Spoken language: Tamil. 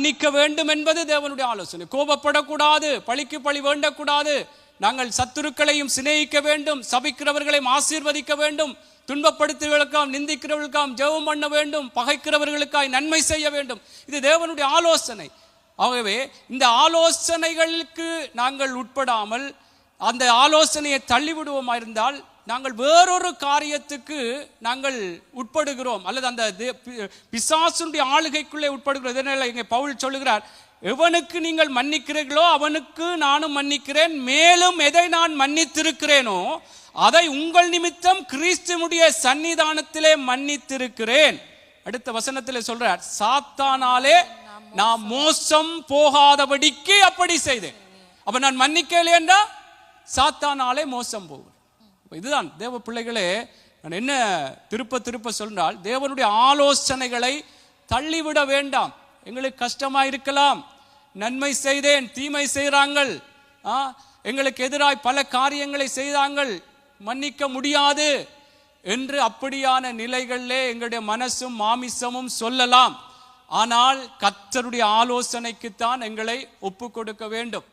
மன்னிக்க வேண்டும் என்பது தேவனுடைய ஆலோசனை. கோபப்படக்கூடாது பழிக்கு பழி வேண்டக்கூடாது. நாங்கள் சத்துருக்களையும் சிநேகிக்க வேண்டும் சபிக்கிறவர்களையும் ஆசீர்வதிக்க வேண்டும் துன்பப்படுத்துவர்களுக்காம் நிந்திக்கிறவர்களுக்காம் ஜெபம் பண்ண வேண்டும் பகைக்கிறவர்களுக்காய் நன்மை செய்ய வேண்டும். இது தேவனுடைய ஆலோசனை. ஆகவே இந்த ஆலோசனைகளுக்கு நாங்கள் உட்படாமல் அந்த ஆலோசனையை தள்ளிவிடுவோமா இருந்தால் நாங்கள் வேறொரு காரியத்துக்கு நாங்கள் உட்படுகிறோம். அல்லது அந்த பி- பிசாசுடைய ஆளுகைக்குள்ளே உட்படுகிறோம். இதனால இங்கே பவுல் சொல்லுகிறார் எவனுக்கு நீங்கள் மன்னிக்கிறீர்களோ அவனுக்கு நானும் மன்னிக்கிறேன். மேலும் எதை நான் மன்னித்திருக்கிறேனோ அதை உங்கள் நிமித்தம் கிறிஸ்துவனுடைய சன்னிதானத்திலே மன்னித்திருக்கிறேன். அடுத்த வசனத்தில் சொல்றார் சாத்தானாலே நான் மோசம் போகாதபடிக்கு அப்படி செய்தேன். அப்ப நான் மன்னிக்கலையென்றா சாத்தானாலே மோசம் போகும் இதுதான் தேவ பிள்ளைகளே நான் என்ன திருப்ப திருப்ப சொன்னால் தேவனுடைய ஆலோசனைகளை தள்ளிவிட வேண்டாம். எங்களுக்கு கஷ்டமா இருக்கலாம். நன்மை செய்தேன் தீமை செய்கிறாங்கள் ஆ, எங்களுக்கு எதிராய் பல காரியங்களை செய்தாங்கள். மன்னிக்க முடியாது என்று அப்படியான நிலைகளிலே எங்களுடைய மனசும் மாமிசமும் சொல்லலாம். ஆனால் கத்தருடைய ஆலோசனைக்குத்தான் எங்களை ஒப்பு கொடுக்க வேண்டும்.